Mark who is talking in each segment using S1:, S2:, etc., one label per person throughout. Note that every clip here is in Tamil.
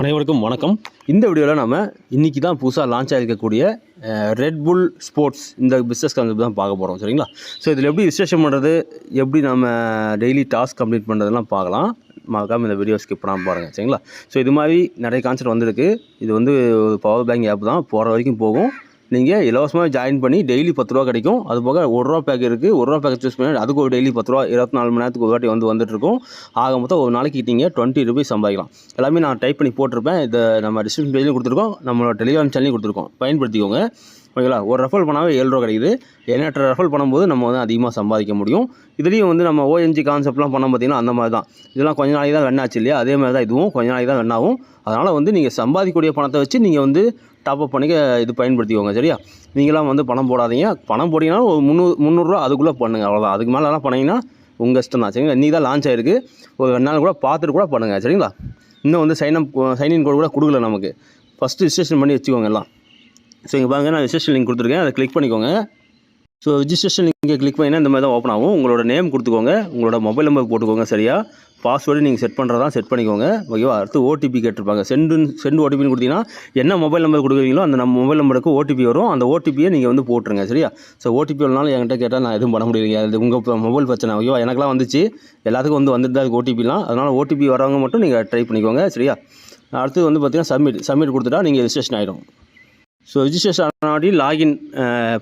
S1: அனைவருக்கும் வணக்கம். இந்த வீடியோவில் நம்ம இன்றைக்கி தான் புதுசாக லான்ச் ஆகிருக்கக்கூடிய ரெட் புல் ஸ்போர்ட்ஸ் இந்த பிஸ்னஸ் கான்செப்ட் தான் பார்க்க போகிறோம் சரிங்களா? ஸோ இதில் எப்படி ரிஜிஸ்ட்ரேஷன் பண்ணுறது எப்படி நம்ம டெய்லி டாஸ்க் கம்ப்ளீட் பண்ணுறதுலாம் பார்க்கலாம். மறக்காமல் இந்த வீடியோ ஸ்கிப் பண்ணாமல் பாருங்கள் சரிங்களா? ஸோ இது மாதிரி நிறைய கான்செப்ட் வந்திருக்கு. இது வந்து ஒரு பவர் பேங்க் ஆப் தான். போகிற வரைக்கும் போகும். நீங்கள் இலவசமாக ஜாயின் பண்ணி டெய்லி பத்து ரூபா கிடைக்கும். அது போக ஒரு ரூபா பேக் இருக்குது ஒரு ரூபா பேக் சூஸ் பண்ணி அதுக்கு ஒரு டெய்லி பத்து ரூபா இருபத்தி நாலு மணி நேரத்துக்கு ஒரு வாட்டி வந்து வந்துட்டுருக்கும். ஆக மொத்தம் ஒரு நாளைக்கு நீங்கள் டுவெண்ட்டி ருபீஸ் சம்பாதிக்கலாம். எல்லாமே நான் டைப் பண்ணி போட்டிருப்பேன். இதை நம்ம டிஸ்கிரிப்ஷன் பேஜ்லையும் கொடுத்துருக்கோம். நம்மளோட டெலிகிராம் சேனலையும் கொடுத்துருக்கோம். பயன்படுத்திக்கோங்க. ஓகேங்களா ஒரு ரெஃபல் பண்ணாவே ஏழு ரூபா கிடைக்குது. எண்ணற்ற ரெஃபல் பண்ணும்போது நம்ம வந்து அதிகமாக சம்பாதிக்க முடியும். இதுலேயும் வந்து நம்ம ஓஎன்ஜி கான்செப்ட்லாம் பண்ண பார்த்திங்கன்னா அந்த மாதிரி தான் இதெல்லாம் கொஞ்ச நாளைக்கு தான் வெண்ணாச்சு இல்லையா? அதே மாதிரி தான் இதுவும் கொஞ்ச நாளைக்கு தான் வெண்ணாகும் அதனால் வந்து நீங்கள் சம்பாதிக்கக்கூடிய பணத்தை வச்சு நீங்கள் வந்து டாப் அப் பண்ணிக்க இது பயன்படுத்திக்கோங்க சரியா? நீங்களாம் வந்து பணம் போடாதீங்க. பணம் போட்டிங்கன்னா ஒரு முந்நூறு முந்நூறுரூவா அதுக்குள்ளே பண்ணுங்கள் அவ்வளோதான் அதுக்கு மேலெலாம் பண்ணிங்கன்னா உங்கள் இஷ்டம் தான் சரிங்களா? இன்றைக்கி தான் லான்ச் ஆயிருக்கு. ஒரு ரெண்டு நாள் கூட பார்த்துட்டு கூட பண்ணுங்கள் சரிங்களா? இன்னும் வந்து சைன் அப் சைன்இன் கோடு கூட கொடுக்கல நமக்கு. ஃபஸ்ட்டு ரிஜிஸ்ட்ரேஷன் பண்ணி வச்சுக்கோங்க எல்லாம். ஸோ இங்கே பாருங்க நான் ரிஜிஸ்ட்ரேஷன் லிங்க் கொடுத்துருக்கேன். அதை கிளிக் பண்ணிக்கோங்க. ஸோ ரிஜிஸ்ட்ரேஷன் லிங்கை கிளிக் பண்ணினா இந்த மாதிரி தான் ஓப்பன் ஆகும். உங்களோட நேம் கொடுத்துக்கோங்க. உங்களோட மொபைல் நம்பர் போட்டுக்கோங்க சரியா? பாஸ்வேர்டு நீங்கள் செட் பண்ணுறதா செட் பண்ணிக்கோங்க. ஓகேவா அடுத்து ஓடிபி கேட்டிருப்பாங்க. சென்டு சென்ட் ஓடிபின்னு கொடுத்தீங்கன்னா என்ன மொபைல் நம்பர் கொடுக்குறீங்களோ அந்த நம்ம மொபைல் நம்பருக்கு ஓடிபி வரும். அந்த ஓடிபியை நீங்கள் வந்து போட்டுருங்க சரியா? ஸோ ஓடிபி வரனாலும் என்கிட்ட கேட்டால் நான் எதுவும் பண்ண முடியலைங்க. அது உங்கள் மொபைல் பிரச்சனை. ஓகேவா எனக்குலாம் வந்துச்சு. எல்லாத்துக்கும் வந்து வந்துட்டு தான் இருக்குது ஓடிபிலாம் அதனால் ஓடிபி வரவங்க மட்டும் நீங்கள் ட்ரை பண்ணிக்கோங்க சரியா? அடுத்து வந்து பார்த்தீங்கன்னா சப்மிட் சப்மிட் கொடுத்துட்டா நீங்கள் ரிஜிஸ்ட்ரேஷன் ஆகிடும் ஸோ ரிஜிஸ்ட்ரேஷன் ஆனாடி லாகின்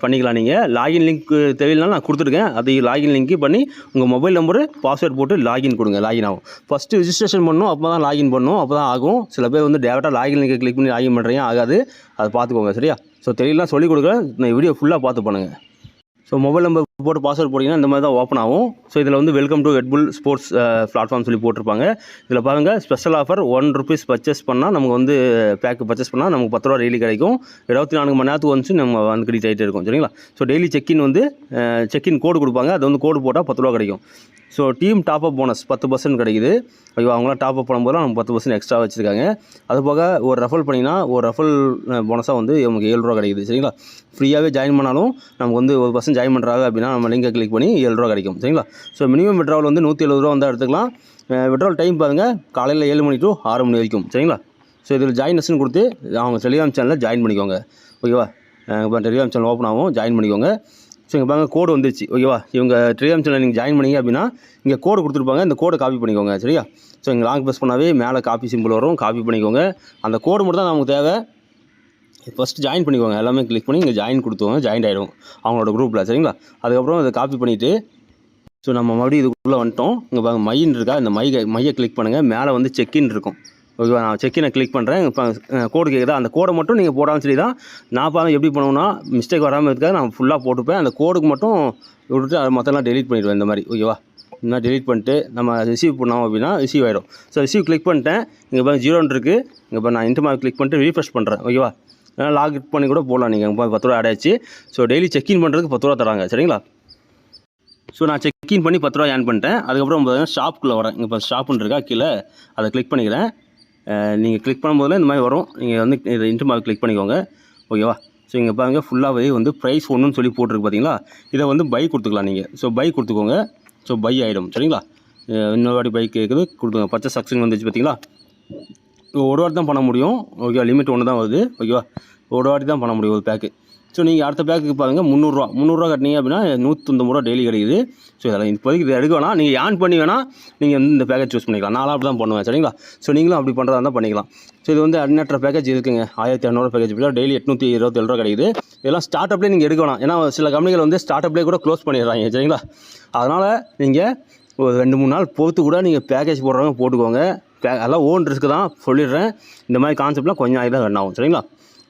S1: பண்ணிக்கலாம் நீங்கள் லாகின் லிங்க் தெரியலனாலும் நான் கொடுத்துருக்கேன். அதை லாகின் லிங்க்கு பண்ணி உங்கள் மொபைல் நம்பரு பாஸ்வேர்ட் போட்டு லாகின் கொடுங்க லாகின் ஆகும். ஃபஸ்ட்டு ரிஜிஸ்ட்ரேஷன் பண்ணணும் அப்போ தான் லாகின் பண்ணணும் அப்போ தான் ஆகும். சில பேர் வந்து டேரெக்டாக லாகின் லிங்க்கை கிளிக் பண்ணி லாகின் பண்ணுறீங்க ஆகாது. அதை பார்த்துக்கோங்க சரியா? ஸோ தெரியலாம் சொல்லிக் கொடுக்குறேன் நான் வீடியோ ஃபுல்லாக பார்த்து பண்ணுங்கள் ஸோ மொபைல் நம்பர் போட்டு பாஸ்வேர்ட் போட்டிங்கன்னா இந்த மாதிரி தான் ஓப்பன் ஆகும். ஸோ இதில் வந்து welcome to Red Bull sports platform சொல்லி போட்டிருப்பாங்க. இதில் பாருங்கள் special offer one rupees purchase பண்ணால் நமக்கு வந்து பேக் பர்ச்சேஸ் பண்ணால் நமக்கு பத்து ரூபா டெய்லி கிடைக்கும். இருபத்தி நான்கு மணி நேரத்துக்கு வந்து நம்ம வந்து கிரெடிட் ஆகிட்டே இருக்கும் சரிங்களா? ஸோ டெய்லி செக்இன் வந்து செக்இன் கோடு கொடுப்பாங்க. அது வந்து கோடு போட்டால் பத்து ரூபா கிடைக்கும். So team top up bonus பத்து பர்சன்ட் கிடைக்குது. ஐயோ அவங்களாம் டாப் அப் பண்ணும்போது நமக்கு பத்து பர்சன்ட் எக்ஸ்ட்ரா வச்சுருக்காங்க. அது போக ஒரு ரெஃபல் பண்ணிங்கன்னா ஒரு ரெஃபல் போனஸாக வந்து நமக்கு ஏழு ரூபா கிடைக்குது சரிங்களா? ஃப்ரீயாகவே ஜாயின் பண்ணாலும் நமக்கு வந்து ஒரு பர்சன்ட் ஜாயின் பண்ணுறாங்க அப்படின்னா நம்ம லிங்கை கிளிக் பண்ணி ஏழு ரூபா கிடைக்கும். சரிங்களா? ஸோ மினிமம் விட்ராவல் வந்து நூற்றி எழுபது ரூபா வந்தால் எடுத்துக்கலாம். விட்ராவல் டைம் பாருங்கள் காலையில் ஏழு மணி டு ஆறு மணி வரைக்கும். சரிங்களா? ஸோ இதில் ஜாயினஸ்னு கொடுத்து அவங்க டெலிகிராம் சேனலில் ஜாயின் பண்ணிக்கோங்க. ஓகேவா இப்போ டெலிகிராம் சேனல் ஓப்பன் ஆகும். ஜாயின் பண்ணிக்கோங்க. ஸோ இங்கே பாருங்க கோடு வந்துருச்சு. ஓகேவா இவங்க டெலிகிராம் சேனல் நீங்கள் ஜாயின் பண்ணீங்க அப்படின்னா இங்கே கோடு கொடுத்துருப்பாங்க. இந்த கோடை காப்பி பண்ணிக்கோங்க. சரியா? ஸோ இங்கே லாங் ப்ரெஸ் பண்ணாவே மேலே காப்பி சிம்பிள் வரும். காப்பி பண்ணிக்கோங்க. அந்த கோடு மட்டும் தான் நமக்கு தேவை. ஃபஸ்ட்டு ஜாயின் பண்ணிக்கோங்க. எல்லாமே கிளிக் பண்ணி இங்கே ஜாயின் கொடுத்துவோங்க ஜாயின் ஆகிடும் அவங்களோட குரூப்பில் சரிங்களா? அதுக்கப்புறம் இதை காப்பி பண்ணிவிட்டு ஸோ நம்ம மறுபடியும் இதுக்குள்ளே வந்துட்டோம். இங்கே பாருங்க மையின் இருக்கா? இந்த மை மையை கிளிக் பண்ணுங்கள் மேலே வந்து செக்இன் இருக்கும். ஓகேவா நான் செக்இனை கிளிக் பண்ணுறேன் இப்போ கோடு கேட்குதா அந்த கோடை மட்டும் நீங்கள் போடாமல் சரி தான் நான் பார்த்து எப்படி பண்ணுவேன்னா மிஸ்டேக் வராமல் இருக்காது. நான் ஃபுல்லாக போட்டுப்பேன். அந்த கோடுக்கு மட்டும் விட்டுட்டு அதை மொத்தம்லாம் டெலிட் பண்ணிவிடுவேன் இந்த மாதிரி. ஓகேவா நான் டெலிட் பண்ணிட்டு நம்ம ரிசீவ் பண்ணோம் அப்படின்னா ரிசீவ் ஆகிடும் ஸோ ரிசீவ் கிளிக் பண்ணிட்டேன். இங்கே பாருங்க ஜீரோன்னு இருக்குது இங்கே இப்போ நான் இன்டர்மார்க் கிளிக் பண்ணிட்டு ரீஃப்ரெஷ் பண்ணுறேன் ஓகேவா லாக் பண்ணி கூட போடலாம். நீங்கள் அங்கே பத்து ரூபா ஆட் ஆயிடுச்சு. ஸோ டெய்லி செக்இன் பண்ணுறதுக்கு பத்து ரூபா தராங்க. சரிங்களா? ஸோ நான் செக்இன் பண்ணி பத்து ரூபா ஏர்ன் பண்ணிட்டேன். அதுக்கப்புறம் பார்த்தீங்கன்னா ஷாப்புக்குள்ளே வரேன். இங்கே இப்போ ஷாப்புன்னு இருக்கா கீழே? அதை கிளிக் பண்ணிக்கிறேன். நீங்கள் கிளிக் பண்ணும்போதில் இந்த மாதிரி வரும். நீங்கள் வந்து இதை இன்டர்மார்க் கிளிக் பண்ணிக்கோங்க. ஓகேவா ஸோ இங்கே பாருங்கள் ஃபுல்லாகவே வந்து ப்ரைஸ் ஒன்றுன்னு சொல்லி போட்டிருக்கு பார்த்தீங்களா இதை வந்து பை கொடுத்துக்கலாம் நீங்கள் ஸோ பை கொடுத்துக்கோங்க. ஸோ பை ஆகிடும் சரிங்களா? இன்னொரு வாட்டி பைக் கேட்குது கொடுத்துங்க பச்சை சக்ஸன் வந்துச்சு பார்த்தீங்களா ஒரு வாட்டி தான் பண்ண முடியும். ஓகேவா லிமிட் ஒன்று தான் வருது. ஓகேவா ஒரு வாட்டி தான் பண்ண முடியும் ஒரு பேக்கு ஸோ நீங்கள் அடுத்த பேக்குக்கு பாருங்கள் முந்நூறுரூவா முந்நூறுரூவா கட்டினீங்க அப்படின்னா நூற்றொம்பது ரூபா டெய்லி கிடைக்குது. ஸோ இதெல்லாம் இப்போதைக்கு இதை எடுக்க வேணாம் நீங்கள் ஏன் பண்ணி வேணால் நீங்கள் வந்து இந்த பேக்கேஜ் சூஸ் பண்ணிக்கலாம். நானும் அப்படி தான் பண்ணுவேன். சரிங்களா? ஸோ நீங்களும் அப்படி பண்ணுறதா இருந்தால் பண்ணிக்கலாம். ஸோ இது வந்து அன்னற்ற பேக்கேஜ் இருக்குங்க. ஆயிரத்தி இரநூறு பேக்கேஜ் இப்போ டெய்லி எட்நூற்றி இருபத்தேழு ரூபா கிடைக்குது. இதெல்லாம் ஸ்டார்ட் அப்லேயே நீங்கள் எடுக்க வேணாம் ஏன்னா சில கம்பெனிகள் வந்து ஸ்டார்ட் அப்லேயே கூட க்ளோஸ் பண்ணிடுறாங்க. சரிங்களா? அதனால் நீங்கள் ஒரு ரெண்டு மூணு நாள் பொறுத்து கூட நீங்கள் பேக்கேஜ் போடுறவங்க போட்டுக்கோங்க. அதெல்லாம் ஓன் ரிஸ்க்கு தான் சொல்லிடுறேன். இந்த மாதிரி கான்செப்ட்லாம் கொஞ்சம் நாளைக்கு தான் ரன் ஆகும். சரிங்களா?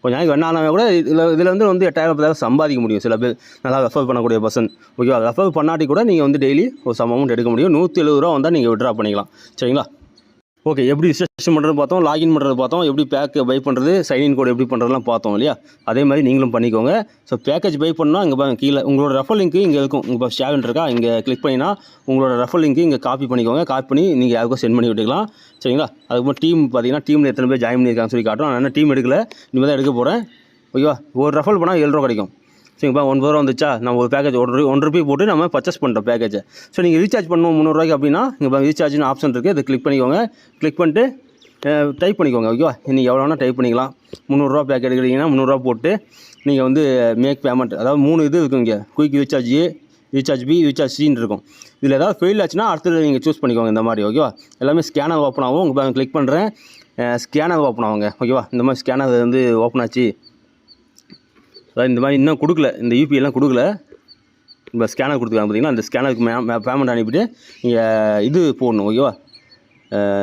S1: கொஞ்சம் நாளைக்கு ரன் ஆனால் கூட இதில் இதில் வந்து வந்து எட்டாயிரம் பத்தாயிரம் சம்பாதிக்க முடியும். சில பேர் நல்லா ரெஃபர் பண்ணக்கூடிய பர்சன் ஓகேவா ரெஃபர் பண்ணாட்டி கூட நீங்கள் வந்து டெய்லி ஒரு சம் அமௌண்ட் எடுக்க முடியும். நூற்றி எழுபது ரூபா வந்தால் நீங்கள் விட்ரா பண்ணிக்கலாம். சரிங்களா? ஓகே எப்படி ரிஜிஸ்ட்ரேஷன் பண்ணுறது பார்த்தோம் லாகின் பண்ணுறது பார்த்தோம் எப்படி பேக் பை பண்ணுறது சைன்இன் கோட் எப்படி பண்ணுறதுலாம் பார்த்தோம் இல்லையா? அதே மாதிரி நீங்களும் பண்ணிக்கோங்க. ஸோ பேக்கேஜ் பை பண்ணால் இங்கே பாருங்க கீழே உங்களோட ரெஃபர் லிங்க் இங்கே இருக்கும். உங்கள் ஷேவன் இருக்கா? இங்கே கிளிக் பண்ணினா உங்களோட ரெஃபர் லிங்க் இங்கே காப்பி பண்ணிக்கோங்க. காப்பி பண்ணி நீங்கள் யாருக்கும் சென்ட் பண்ணி விட்டுக்கலாம். சரிங்களா? அதுக்கப்புறம் டீம் பார்த்தீங்கன்னா டீமில் எத்தனை பேர் ஜாயின் பண்ணியிருக்காங்கன்னு சொல்லி காட்டும் நான் என்ன டீம் எடுக்கல இனிமேல் தான் எடுக்க போகிறேன் ஓகேவா ஒரு ரெஃபர் பண்ணால் ஏழு ரூபா கிடைக்கும். சரிங்கப்பா ஒன்பது ரூபா வந்துச்சா? நம்ம ஒரு பேக்கேஜ் ஒன்று ஒன் ருபி போட்டு நம்ம பர்ச்சேஸ் பண்ணுறோம் பேக்கேஜை ஸோ நீங்கள் ரீசார்ஜ் பண்ணணும் முந்நூறுரூவாய்க்கு அப்படின்னா இங்கே ரீசார்ஜ்னு ஆப்ஷன் இருக்குது இதை கிளிக் பண்ணிக்கோங்க. கிளிக் பண்ணிட்டு டைப் பண்ணிக்கோங்க ஓகேவா நீங்கள் எவ்வளோ வேணால் டைப் பண்ணிக்கலாம். முந்நூறுரூவா பேக் எடுக்கிறீங்கன்னா முந்நூறுரூவா போட்டு நீங்கள் வந்து மேக் பேமெண்ட் அதாவது மூணு இது இருக்கும் இங்கே. Quick recharge A recharge B recharge சின்னு இருக்கும். இதில் ஏதாவது ஃபெயில் ஆச்சுன்னா அடுத்தது நீங்கள் சூஸ் பண்ணிக்கோங்க இந்த மாதிரி ஓகேவா எல்லாமே ஸ்கேனர் ஓப்பன் ஆகும். உங்கள் கிளிக் பண்ணுறேன் ஸ்கேனர் ஓப்பன் ஆகுங்க ஓகேவா இந்த மாதிரி ஸ்கேனர் வந்து ஓப்பன் ஆச்சு. அதாவது இந்த மாதிரி இன்னும் கொடுக்கல இந்த யூபிஐ எல்லாம் கொடுக்கல. இப்போ ஸ்கேனர் கொடுத்துருக்காங்க பார்த்தீங்கன்னா அந்த ஸ்கேனருக்கு மே பேமெண்ட் அனுப்பிட்டு நீங்கள் இது போடணும் ஓகேவா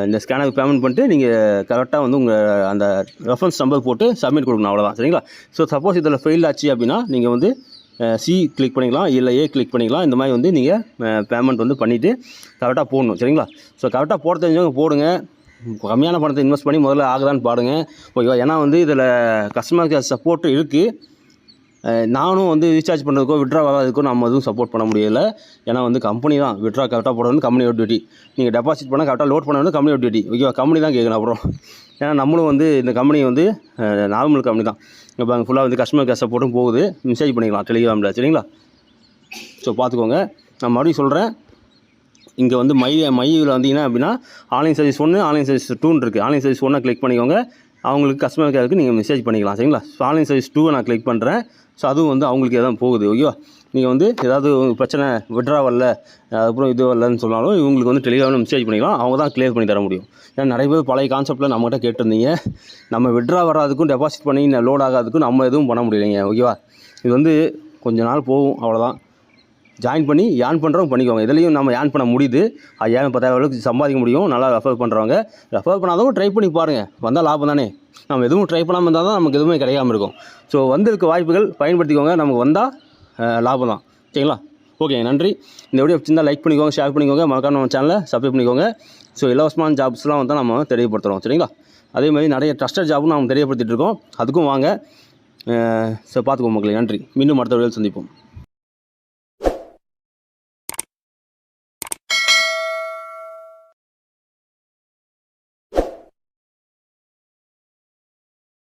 S1: இந்த ஸ்கேனருக்கு பேமெண்ட் பண்ணிட்டு நீங்கள் கரெக்டாக வந்து உங்கள் அந்த ரெஃபரன்ஸ் நம்பர் போட்டு சப்மிட் கொடுக்கணும் அவ்வளோதான் சரிங்களா? ஸோ சப்போஸ் இதில் ஃபெயில் ஆச்சு அப்படின்னா நீங்கள் வந்து சி கிளிக் பண்ணிக்கலாம் இல்லை ஏ கிளிக் பண்ணிக்கலாம். இந்த மாதிரி வந்து நீங்கள் பேமெண்ட் வந்து பண்ணிவிட்டு கரெக்டாக போடணும் சரிங்களா? ஸோ கரெக்டாக போட தெரிஞ்சவங்க போடுங்க. கம்மியான பணத்தை இன்வெஸ்ட் பண்ணி முதல்ல ஆகுதான்னு பாருங்கள் ஓகேவா ஏன்னா வந்து இதில் கஸ்டமர் கேர் சப்போர்ட்டு இருக்குது நானும் வந்து ரீசார்ஜ் பண்ணுறதுக்கோ விட்ரா வராதுக்கோ நம்ம எதுவும் சப்போர்ட் பண்ண முடியலை. ஏன்னா வந்து கம்பெனி தான். விட்ரா கரெக்டாக போடணும் கம்பெனி கம்பெனியோட டியூட்டி நீங்கள் டெபாசிட் பண்ணால் கரெக்டாக லோட் பண்ண வந்து கம்பெனியோட டியூட்டி ஓகேவா கம்பெனி தான் கேட்கணும் அப்புறம். ஏன்னா நம்மளும் வந்து இந்த கம்பெனி வந்து நார்மல் கம்பெனி தான். இப்போ அங்கே ஃபுல்லாக வந்து கஸ்டமர் கேர் சப்போர்ட்டும் போகுது. மெசேஜ் பண்ணிக்கலாம். டெலிகிராமில் சரிங்களா? ஸோ பார்த்துக்கோங்க நான் மறுபடியும் சொல்கிறேன் இங்கே வந்து மை மையில் வந்தீங்கன்னா அப்படின்னா ஆன்லைன் சர்வீஸ் ஒன்று ஆன்லைன் சர்வீஸ் டூன்னு இருக்குது ஆன்லைன் சர்வீஸ் ஒன்றை கிளிக் பண்ணிக்கோங்க. அவங்களுக்கு கஸ்டமர் கேருக்கு நீங்கள் மெசேஜ் பண்ணிக்கலாம் சரிங்களா? ஸோ ஆன்லைன் சர்வீஸ் டூவை நான் கிளிக் பண்ணுறேன் ஸோ அதுவும் வந்து அவங்களுக்கு எதாவது போகுது ஓகேவா நீங்கள் வந்து ஏதாவது பிரச்சனை விட்ரா வரல அதுக்கப்புறம் இது வரலன்னு சொன்னாலும் இவங்களுக்கு வந்து டெலிகிராமில் மெசேஜ் பண்ணிக்கலாம் அவங்க தான் கிளியர் பண்ணி தர முடியும். ஏன்னா நிறைய பேர் பழைய கான்செப்ட்டில் நம்மகிட்ட கேட்டிருந்தீங்க. நம்ம விட்ரா வராதுக்கும் டெபாசிட் பண்ணி லோட் ஆகாதுக்கும் நம்ம எதுவும் பண்ண முடியலைங்க ஓகேவா இது வந்து கொஞ்ச நாள் போகும் அவ்வளோதான் ஜாயின் பண்ணி ஏர்ன் பண்ணுறவங்க பண்ணிக்கோங்க. இதுலேயும் நம்ம ஏர்ன் பண்ண முடியுது. ஐயாயிரம் பத்தாயிரம் அளவுக்கு சம்பாதிக்க முடியும்? நல்லா ரெஃபர் பண்ணுறவங்க ரெஃபர் பண்ணாதவங்க ட்ரை பண்ணி பாருங்கள் வந்தால் லாபம் தானே? நம்ம எதுவும் ட்ரை பண்ணாமல் இருந்தால் தான் நமக்கு எதுவுமே கிடைக்காமல் இருக்கும். ஸோ வந்திருக்க வாய்ப்புகள் பயன்படுத்திக்கோங்க. நமக்கு வந்தால் லாபம் தான். சரிங்களா? ஓகே நன்றி. இந்த வீடியோ பிடிச்சிருந்தா லைக் பண்ணிக்கோங்க ஷேர் பண்ணிக்கோங்க. மறக்காம நம்ம சேனலை சப்ஸ்கிரைப் பண்ணிக்கோங்க. ஸோ இலவசமான ஜாப்ஸ்லாம் வந்து நம்ம தெரியப்படுத்துகிறோம் சரிங்களா? அதே மாதிரி நிறைய ட்ரஸ்டட் ஜாப்பும் நம்ம தெரியப்படுத்திட்டு இருக்கோம். அதுக்கும் வாங்க. ஸோ பார்த்துக்கோங்க மக்களே. நன்றி. மீண்டும் அடுத்த வீடியோவில் சந்திப்போம்.